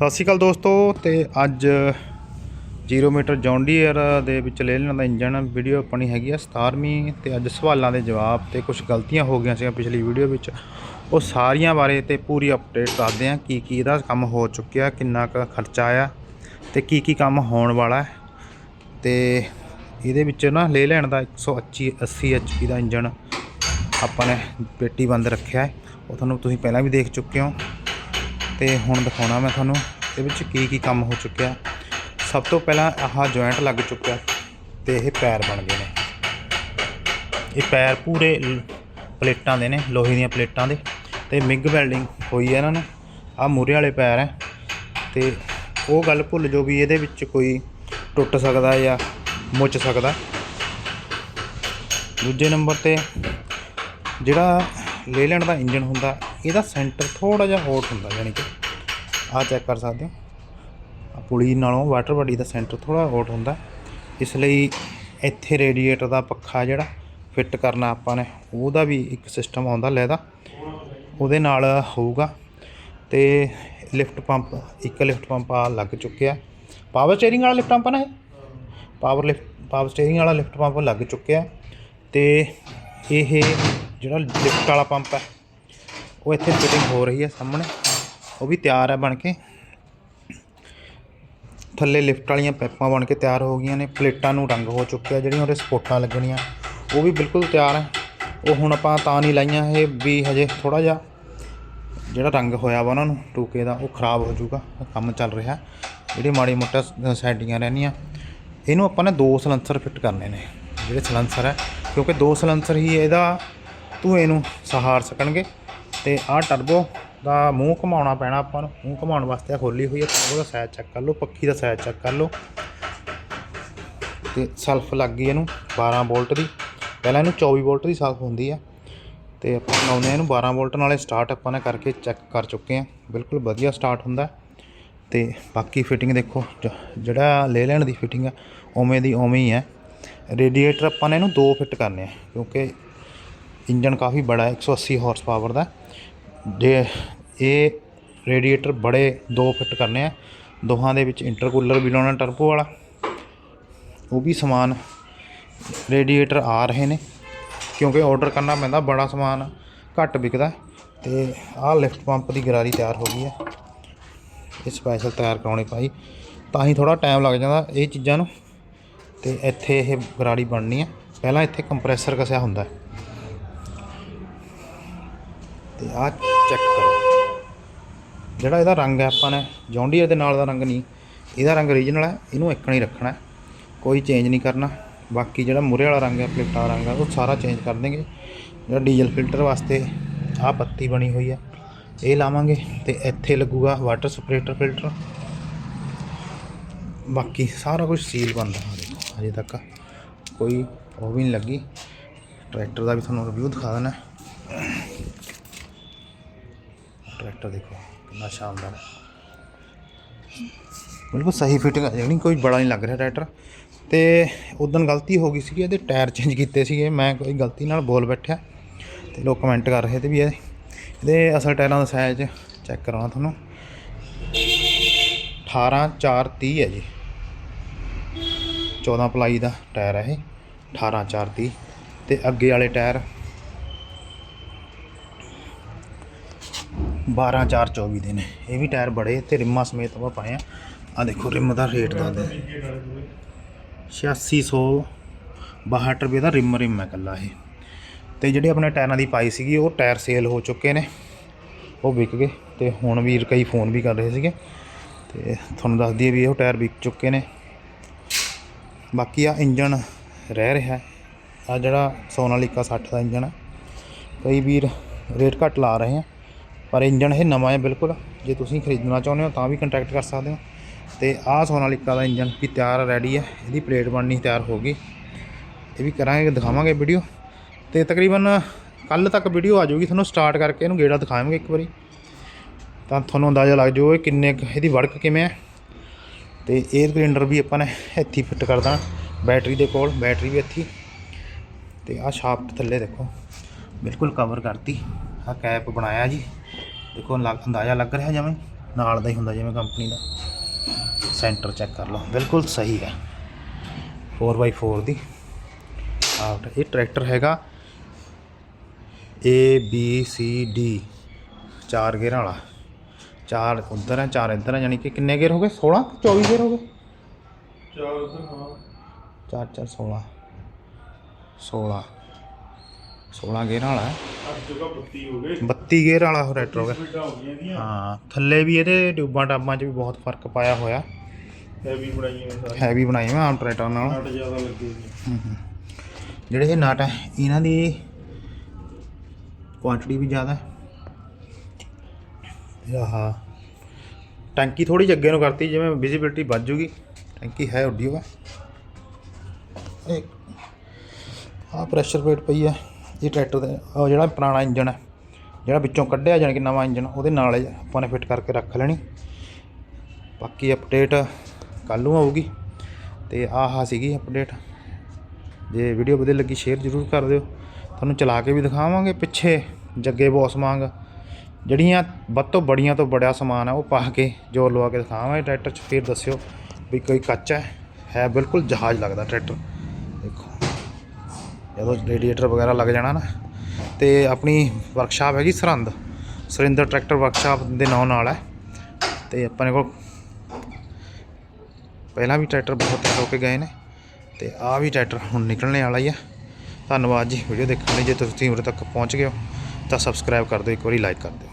ਸਤਿ ਸ਼੍ਰੀ ਅਕਾਲ ਦੋਸਤੋ ਤੇ ਅੱਜ 0 ਮੀਟਰ ਜੌਂਡੀਅਰ ਦੇ ਵਿੱਚ ਲੈ ਲੈਣ ਦਾ ਇੰਜਨ ਵੀਡੀਓ ਆਪਣੀ ਹੈਗੀ ਆ 17ਵੀਂ ਤੇ ਅੱਜ ਸਵਾਲਾਂ ਦੇ ਜਵਾਬ ਤੇ ਕੁਝ ਗਲਤੀਆਂ ਹੋ ਗਈਆਂ ਸੀਗੀਆਂ ਪਿਛਲੀ ਵੀਡੀਓ ਵਿੱਚ। ਉਹ ਸਾਰੀਆਂ ਬਾਰੇ ਤੇ ਪੂਰੀ ਅਪਡੇਟ ਦੱਸਦੇ ਆ ਕੀ ਕੀ ਇਹਦਾ ਕੰਮ ਹੋ ਚੁੱਕਿਆ, ਕਿੰਨਾ ਕੁ ਖਰਚਾ ਆਇਆ ਤੇ ਕੀ ਕੀ ਕੰਮ ਹੋਣ ਵਾਲਾ ਹੈ। ਤੇ ਇਹਦੇ ਵਿੱਚ ਨਾ ਲੈ ਲੈਣ ਦਾ 125 80 ਐਚਪੀ ਦਾ ਇੰਜਨ ਆਪਾਂ ਨੇ ਪੇਟੀ ਬੰਦ ਰੱਖਿਆ ਹੈ। ਉਹ ਤੁਹਾਨੂੰ ਤੁਸੀਂ ਪਹਿਲਾਂ ਵੀ ਦੇਖ ਚੁੱਕੇ ਹੋ। ਤੇ ਹੁਣ ਦਿਖਾਉਣਾ ਮੈਂ ਤੁਹਾਨੂੰ ਇਹਦੇ ਵਿੱਚ ਕੀ ਕੀ ਕੰਮ ਹੋ ਚੁੱਕਿਆ। ਸਭ ਤੋਂ ਪਹਿਲਾਂ ਆਹ ਜੁਆਇੰਟ ਲੱਗ ਚੁੱਕਿਆ ਤੇ ਇਹ ਪੈਰ ਬਣ ਗਏ ਨੇ। ਇਹ ਪੈਰ ਪੂਰੇ ਪਲੇਟਾਂ ਦੇ ਨੇ, ਲੋਹੇ ਦੀਆਂ ਪਲੇਟਾਂ ਦੇ। ਤੇ ਮਿਗ ਵੈਲਡਿੰਗ ਹੋਈ ਹੈ ਇਹਨਾਂ ਨੂੰ। ਆਹ ਮੂਰੇ ਵਾਲੇ ਪੈਰ ਹੈ ਤੇ ਉਹ ਗੱਲ ਭੁੱਲ ਜੋ ਵੀ ਇਹਦੇ ਵਿੱਚ ਕੋਈ ਟੁੱਟ ਸਕਦਾ ਜਾਂ ਮੁੱਚ ਸਕਦਾ। ਦੂਜੇ ਨੰਬਰ ਤੇ ਜਿਹੜਾ ਲੈ ਲੈਣ ਦਾ ਇੰਜਨ ਹੁੰਦਾ ਇਹਦਾ ਸੈਂਟਰ ਥੋੜਾ ਜਿਹਾ ਹੌਟ ਹੁੰਦਾ ਯਾਨੀ ਕਿ ਆਹ ਚੈੱਕ ਕਰ ਸਕਦੇ ਹੋ। ਆਹ ਪੁਲੀ ਨਾਲੋਂ ਵਾਟਰ ਬਾਡੀ ਦਾ ਸੈਂਟਰ ਥੋੜਾ ਹੌਟ ਹੁੰਦਾ। ਇਸ ਲਈ ਇੱਥੇ ਰੇਡੀਏਟਰ ਦਾ ਪੱਖਾ ਜਿਹੜਾ ਫਿੱਟ ਕਰਨਾ ਆਪਾਂ ਨੇ, ਉਹਦਾ ਵੀ ਇੱਕ ਸਿਸਟਮ ਆਉਂਦਾ ਲੈਦਾ। ਉਹਦੇ ਨਾਲ ਹੋਊਗਾ। ਤੇ ਲਿਫਟ ਪੰਪ ਇੱਕ ਲਿਫਟ ਪੰਪ ਆ ਲੱਗ ਚੁੱਕਿਆ। ਪਾਵਰ ਸਟੀਅਰਿੰਗ ਵਾਲਾ ਲਿਫਟ ਪੰਪ ਨਾ ਇਹ? ਪਾਵਰ ਲਿਫਟ ਪਾਵਰ ਸਟੀਅਰਿੰਗ ਵਾਲਾ ਲਿਫਟ ਪੰਪ ਲੱਗ ਚੁੱਕਿਆ। ਤੇ ਇਹ ਜਿਹੜਾ ਲਿਫਟ ਵਾਲਾ ਪੰਪ ਹੈ ਉਹ ਇੱਥੇ ਫਿਟਿੰਗ ਹੋ ਰਹੀ ਹੈ ਸਾਹਮਣੇ। ਉਹ ਵੀ ਤਿਆਰ ਹੈ ਬਣ ਕੇ। ਥੱਲੇ ਲਿਫਟ ਵਾਲੀਆਂ ਪਾਈਪਾਂ ਬਣ ਕੇ ਤਿਆਰ ਹੋ ਗਈਆਂ ਨੇ। ਪਲੇਟਾਂ ਨੂੰ ਰੰਗ ਹੋ ਚੁੱਕਿਆ, ਜਿਹੜੀਆਂ ਉਹਦੇ ਸਪੋਟਾਂ ਲੱਗਣੀਆਂ। ਉਹ ਵੀ ਬਿਲਕੁਲ ਤਿਆਰ ਹੈ। ਉਹ ਹੁਣ ਆਪਾਂ ਤਾਂ ਨਹੀਂ ਲਾਈਆਂ ਇਹ ਵੀ ਹਜੇ ਥੋੜਾ ਜਿਹਾ ਜਿਹੜਾ ਰੰਗ ਹੋਇਆ ਵਾ ਉਹਨਾਂ ਨੂੰ, ਟੂਕੇ ਦਾ, ਉਹ ਖਰਾਬ ਹੋ ਜਾਊਗਾ। ਕੰਮ ਚੱਲ ਰਿਹਾ। ਜਿਹੜੀ ਮਾੜੀ ਮੋਟਾ ਸੈਟਿੰਗਾਂ ਰਹਿਣੀਆਂ। ਇਹਨੂੰ ਆਪਾਂ ਨੇ ਦੋ ਸਲੰਸਰ ਫਿੱਟ ਕਰਨੇ ਨੇ। ਜਿਹੜੇ ਸਲੰਸਰ ਹੈ, ਕਿਉਂਕਿ ਦੋ ਸਲੰਸਰ ਹੀ ਇਹਦਾ ਧੂਏ ਨੂੰ ਸਹਾਰ ਸਕਣਗੇ। ਤੇ ਆਹ ਟਰਬੋ ਦਾ ਮੂੰਹ ਘੁਮਾਉਣਾ ਪੈਣਾ ਆਪਾਂ ਨੂੰ। ਮੂੰਹ ਘੁਮਾਉਣ ਵਾਸਤੇ ਆਹ ਖੋਲੀ ਹੋਈ ਹੈ ਟਰਬੋ ਦਾ ਸਾਈਜ਼ ਚੈੱਕ ਕਰ ਲਓ, ਪੱਖੀ ਦਾ ਸਾਈਜ਼ ਚੈੱਕ ਕਰ ਲਓ। ਤੇ ਸਲਫ ਲੱਗ ਗਈ ਇਹਨੂੰ 12 ਵੋਲਟ ਦੀ। ਪਹਿਲਾਂ ਇਹਨੂੰ 24 ਵੋਲਟ ਦੀ ਸਲਫ ਹੁੰਦੀ ਹੈ ਤੇ ਆਪਾਂ ਲਾਉਂਦੇ ਹਾਂ ਇਹਨੂੰ 12 ਵੋਲਟ ਨਾਲੇ ਸਟਾਰਟ ਆਪਾਂ ਨੇ ਕਰਕੇ ਚੈੱਕ ਕਰ ਚੁੱਕੇ ਹਾਂ। ਬਿਲਕੁਲ ਵਧੀਆ ਸਟਾਰਟ ਹੁੰਦਾ। ਹੈ। ਤੇ ਬਾਕੀ ਫਿਟਿੰਗ ਦੇਖੋ, ਜ- ਜਿਹੜਾ ਲੈ ਲੈਣ ਦੀ ਫਿਟਿੰਗ ਆ, ਉਵੇਂ ਦੀ ਉਵੇਂ ਹੀ ਹੈ ਰੇਡੀਏਟਰ ਆਪਾਂ ਨੇ ਇਹਨੂੰ ਦੋ ਫਿੱਟ ਕਰਨੇ ਆ, ਕਿਉਂਕਿ ਇੰਜਨ ਕਾਫੀ ਬੜਾ ਹੈ 180 ਹਾਰਸ ਪਾਵਰ ਦਾ। ਜੇ ਇਹ ਰੇਡੀਏਟਰ ਬੜੇ ਦੋ ਫਿੱਟ ਕਰਨੇ ਆ। ਦੋਹਾਂ ਦੇ ਵਿੱਚ ਇੰਟਰਕੂਲਰ ਵੀ ਲਾਉਣਾ, ਟਰਬੋ ਵਾਲਾ। ਉਹ ਵੀ ਸਮਾਨ ਰੇਡੀਏਟਰ ਆ ਰਹੇ ਨੇ, ਕਿਉਂਕਿ ਆਰਡਰ ਕਰਨਾ ਪੈਂਦਾ, ਬੜਾ ਸਮਾਨ ਘੱਟ ਵਿਕਦਾ। ਤੇ ਆਹ ਲਿਫਟ ਪੰਪ ਦੀ ਗਰਾਰੀ ਤਿਆਰ ਹੋ ਗਈ ਹੈ। ਇਹ ਸਪੈਸ਼ਲ ਤਿਆਰ ਕਰਾਉਣੀ ਪਾਈ ਤਾਂ ਹੀ ਥੋੜਾ ਟਾਈਮ ਲੱਗ ਜਾਂਦਾ ਇਹ ਚੀਜ਼ਾਂ ਨੂੰ। ਤੇ ਇੱਥੇ ਇਹ ਗਰਾਰੀ ਬਣਨੀ ਹੈ। ਪਹਿਲਾਂ ਇੱਥੇ ਕੰਪਰੈਸਰ ਕਸਿਆ ਹੁੰਦਾ ਹੈ। ਤੇ ਆਹ ਚੈੱਕ ਕਰੋ। ਜਿਹੜਾ ਇਹਦਾ ਰੰਗ ਹੈ, ਆਪਾਂ ਨੇ ਜੌਂਡੀਅਰ ਦੇ ਨਾਲ ਦਾ ਰੰਗ ਨਹੀਂ, ਇਹਦਾ ਰੰਗ ਓਰੀਜਨਲ ਹੈ, ਇਹਨੂੰ ਇੱਕ ਨਹੀਂ ਰੱਖਣਾ ਕੋਈ ਚੇਂਜ ਨਹੀਂ ਕਰਨਾ। ਬਾਕੀ ਜਿਹੜਾ ਮੂਰੇ ਵਾਲਾ ਰੰਗ ਹੈ, ਪਲੇਟਾਂ ਰੰਗ ਹੈ, ਉਹ ਸਾਰਾ ਚੇਂਜ ਕਰ ਦੇਗੇ ਜਿਹੜਾ ਡੀਜ਼ਲ ਫਿਲਟਰ ਵਾਸਤੇ ਆਹ ਪੱਤੀ ਬਣੀ ਹੋਈ ਹੈ, ਇਹ ਲਾਵਾਂਗੇ ਤੇ ਇੱਥੇ ਲੱਗੂਗਾ ਵਾਟਰ ਸਪਰੇਟਰ ਫਿਲਟਰ। ਬਾਕੀ ਸਾਰਾ ਕੁਝ ਸੀਲ ਬੰਦ ਆ ਦੇਖੋ ਅਜੇ ਤੱਕ। ਕੋਈ ਉਹ ਵੀ ਨਹੀਂ ਲੱਗੀ। ਟਰੈਕਟਰ ਦਾ ਵੀ ਤੁਹਾਨੂੰ ਰਿਵਿਊ ਦਿਖਾ ਦੇਣਾ। ਟਰੈਕਟਰ ਦੇਖੋ, ਕਿੰਨਾ ਸ਼ਾਨਦਾਰ। ਹੈ ਬਿਲਕੁਲ ਸਹੀ ਫਿਟਿੰਗ ਆ ਜਿਹੜੀ ਕੋਈ ਬੜਾ ਨਹੀਂ ਲੱਗ ਰਿਹਾ ਟਰੈਕਟਰ। ਤੇ ਉਦੋਂ ਗਲਤੀ ਹੋ ਗਈ ਸੀ ਇਹਦੇ ਟਾਇਰ ਚੇਂਜ ਕੀਤੇ ਸੀਗੇ। ਮੈਂ ਕੋਈ ਗਲਤੀ ਨਾਲ ਬੋਲ ਬੈਠਿਆ, ਤੇ ਲੋਕ ਕਮੈਂਟ ਕਰ ਰਹੇ ਤੇ ਵੀ ਇਹ ਇਹਦੇ ਅਸਲ ਟਾਇਰਾਂ ਦਾ ਸਾਈਜ਼ ਚੈੱਕ ਕਰਾਉਣਾ ਤੁਹਾਨੂੰ। 18 4 30 ਹੈ ਜੀ। 14 ਪਲਾਈ ਦਾ ਟਾਇਰ ਹੈ ਇਹ 18 4 30 ਤੇ ਅੱਗੇ ਵਾਲੇ ਟਾਇਰ 12 4 24 ਦੇ ਨੇ। ਇਹ ਵੀ ਟਾਇਰ ਬੜੇ ਤੇ ਰਿੰਮਾਂ ਸਮੇਤ ਆਪਾਂ ਪਾਏ ਆ। ਆ ਦੇਖੋ, ਰਿਮ ਦਾ ਰੇਟ ਦੱਸ ਦੇ 8662 ਰੁਪਏ ਦਾ ਰਿਮ ਰਿਮ ਹੈ ਕੱਲਾ ਇਹ। ਤੇ ਜਿਹੜੇ ਆਪਣੇ ਟਾਇਰਾਂ ਦੀ ਪਾਈ ਸੀਗੀ, ਉਹ ਟਾਇਰ ਸੇਲ ਹੋ ਚੁੱਕੇ ਨੇ। ਉਹ ਵਿਕ ਗਏ ਤੇ ਹੁਣ ਵੀਰ ਕਈ ਫੋਨ ਵੀ ਕਰ ਰਹੇ ਸੀਗੇ। ਤੇ ਤੁਹਾਨੂੰ ਦੱਸ ਦਈਏ ਵੀ ਇਹ ਟਾਇਰ ਵਿਕ ਚੁੱਕੇ ਨੇ। ਬਾਕੀ ਆ ਇੰਜਨ ਰਹਿ ਰਿਹਾ। ਆ ਜਿਹੜਾ ਸੋਨਾਲੀਕਾ 60 ਦਾ ਇੰਜਨ ਹੈ ਕਈ ਵੀਰ ਰੇਟ ਘੱਟ ਲਾ ਰਹੇ ਆ। ਪਰ ਇੰਜਨ ਇਹ ਨਵਾਂ ਹੈ ਬਿਲਕੁਲ। ਜੇ ਤੁਸੀਂ ਖਰੀਦਣਾ ਚਾਹੁੰਦੇ ਹੋ ਤਾਂ ਵੀ ਕੰਟੈਕਟ ਕਰ ਸਕਦੇ ਹੋ। ਤੇ ਆਹ ਸੋਨਾਲੀਕਾ ਦਾ ਇੰਜਨ ਵੀ ਤਿਆਰ ਰੈਡੀ ਹੈ। ਇਹਦੀ ਪਲੇਟ ਬਣਨੀ ਤਿਆਰ ਹੋ ਗਈ। ਇਹ ਵੀ ਕਰਾਂਗੇ, ਦਿਖਾਵਾਂਗੇ ਵੀਡੀਓ ਤੇ ਤਕਰੀਬਨ ਕੱਲ ਤੱਕ ਵੀਡੀਓ ਆ ਜਾਊਗੀ। ਤੁਹਾਨੂੰ ਸਟਾਰਟ ਕਰਕੇ ਇਹਨੂੰ ਗੇੜਾ ਦਿਖਾਵਾਂਗੇ ਇੱਕ ਵਾਰੀ। ਤਾਂ ਤੁਹਾਨੂੰ ਅੰਦਾਜ਼ਾ ਲੱਗ ਜਾਊਗਾ ਕਿ ਕਿੰਨੇ ਕੁ ਇਹਦੀ ਵਰਕ ਕਿਵੇਂ ਹੈ। ਤੇ 에ਅਰ ਗ੍ਰਾਈਂਡਰ ਵੀ ਆਪਾਂ ਨੇ ਇੱਥੇ ਫਿੱਟ ਕਰ ਦੇਣਾ। ਬੈਟਰੀ ਦੇ ਕੋਲ ਬੈਟਰੀ ਵੀ ਇੱਥੇ ਹੀ। ਤੇ ਆਹ ਸ਼ਾਫਟ ਥੱਲੇ ਦੇਖੋ। ਬਿਲਕੁਲ ਕਵਰ ਕਰਤੀ। ਆਹ ਕੈਪ ਬਣਾਇਆ ਜੀ। ਦੇਖੋ ਲੱਗ ਅੰਦਾਜ਼ਾ ਲੱਗ ਰਿਹਾ ਜਵੇਂ ਨਾਲ ਦਾ ਹੀ ਹੁੰਦਾ ਜਿਵੇਂ ਕੰਪਨੀ ਦਾ। ਸੈਂਟਰ ਚੈੱਕ ਕਰ ਲਓ। ਬਿਲਕੁਲ ਸਹੀ ਹੈ। 4x4 ਦੀ। ਆਊਟ ਇਹ ਟਰੈਕਟਰ ਹੈਗਾ। A B C D ਚਾਰ ਗੇਅਰ ਵਾਲਾ। ਚਾਰ ਉਧਰ ਹੈ ਚਾਰ ਇੱਧਰ ਹੈ ਯਾਨੀ ਕਿ ਕਿੰਨੇ ਗੇਅਰ ਹੋ ਗਏ? 16 24 ਗੇਅਰ ਹੋ ਗਏ? ਚਾਰ ਉਧਰ ਹਾਂ। ਚਾਰ ਚਾਰ 16 16 16 ਗੇਅਰ ਵਾਲਾ ਹੈ। ਅੱਠ ਜਗ੍ਹਾ 32 ਹੋ ਗਏ 32 ਗੇਅਰ ਵਾਲਾ ਹੋ ਗਿਆ। ਸਪੀਡਾਂ ਹੋ ਹਾਂ ਥੱਲੇ ਵੀ ਇਹਦੇ ਟਿਊਬਾਂ ਟਾਬਾਂ 'ਚ ਵੀ ਬਹੁਤ ਫ਼ਰਕ ਪਾਇਆ ਹੋਇਆ। ਹੈਵੀ ਬਣਾਈਆਂ ਨੇ ਸਾਰੇ ਹੈਵੀ ਬਣਾਈ ਮੈਂ ਆਮ ਟਰੈਕਟਰ ਨਾਲ। ਨਟ ਜ਼ਿਆਦਾ ਲੱਗੇ ਨੇ। ਜਿਹੜੇ ਇਹ ਨਟ ਹੈ ਇਹਨਾਂ ਦੀ ਕੁਆਂਟੀਟੀ ਵੀ ਜ਼ਿਆਦਾ ਹੈ। ਆਹ। ਟੈਂਕੀ ਥੋੜੀ ਜਿਹੀ ਅੱਗੇ ਨੂੰ ਕਰਤੀ ਜਿਵੇਂ ਵਿਜ਼ਿਬਿਲਟੀ ਵੱਧ ਜੂਗੀ। ਟੈਂਕੀ ਹੈ ਉੱਡੀ ਹੋਆ। ਇੱਕ। ਆਹ ਪ੍ਰੈਸ਼ਰ ਪਲੇਟ ਪਈ ਹੈ। ਇਹ ਟਰੈਕਟਰ ਦਾ, ਉਹ ਜਿਹੜਾ ਪੁਰਾਣਾ ਇੰਜਨ ਹੈ, ਜਿਹੜਾ ਵਿੱਚੋਂ ਕੱਢਿਆ ਜਾਣੀ ਕਿ ਨਵਾਂ ਇੰਜਨ ਉਹਦੇ ਨਾਲ ਆਪਾਂ ਨੇ ਫਿੱਟ ਕਰਕੇ ਰੱਖ ਲੈਣੀ। ਬਾਕੀ ਅਪਡੇਟ ਕੱਲ੍ਹ ਨੂੰ ਆਊਗੀ, ਤੇ ਆਹ ਸੀਗੀ ਅਪਡੇਟ ਜੇ ਵੀਡੀਓ ਵਧੀਆ ਲੱਗੀ ਸ਼ੇਅਰ ਜ਼ਰੂਰ ਕਰ ਦਿਓ। ਤੁਹਾਨੂੰ ਚਲਾ ਕੇ ਵੀ ਦਿਖਾਵਾਂਗੇ ਪਿੱਛੇ, ਜੱਗੇ ਬੌਸ ਵਾਂਗ। ਜਿਹੜੀਆਂ ਵੱਧ ਤੋਂ ਬੜੀਆਂ ਤੋਂ ਬੜਿਆ ਸਮਾਨ ਹੈ, ਉਹ ਪਾ ਕੇ ਜੋਰ ਲਵਾ ਕੇ ਦਿਖਾਵਾਂਗੇ ਟਰੈਕਟਰ 'ਚ। ਫਿਰ ਦੱਸਿਓ ਵੀ ਕੋਈ ਕੱਚਾ ਹੈ ਹੈ ਬਿਲਕੁਲ ਜਹਾਜ਼ ਲੱਗਦਾ ਟਰੈਕਟਰ। ਦੇਖੋ। ਜਦੋਂ ਰੇਡੀਏਟਰ ਵਗੈਰਾ ਲੱਗ ਜਾਣਾ ਨਾ, ਤੇ ਆਪਣੀ ਵਰਕਸ਼ਾਪ ਹੈਗੀ ਸਰਹੰਦ, ਸੁਰਿੰਦਰ ਟਰੈਕਟਰ ਵਰਕਸ਼ਾਪ ਦੇ ਨਾਂ ਨਾਲ ਹੈ, ਤੇ ਆਪਣੇ ਕੋਲ ਪਹਿਲਾਂ ਵੀ ਟਰੈਕਟਰ ਬਹੁਤ ਹੋ ਕੇ ਗਏ ਨੇ, ਤੇ ਆ ਵੀ ਟਰੈਕਟਰ ਹੁਣ ਨਿਕਲਣੇ ਵਾਲਾ ਹੀ ਆ। ਧੰਨਵਾਦ ਜੀ ਵੀਡੀਓ ਦੇਖਣ ਲਈ। ਜੇ ਤੁਸੀਂ ਉਰੇ ਤੱਕ ਪਹੁੰਚ ਗਏ ਹੋ, ਤਾਂ ਸਬਸਕ੍ਰਾਈਬ ਕਰ ਦਿਓ, ਇੱਕ ਵਾਰੀ ਲਾਈਕ ਕਰ ਦਿਓ।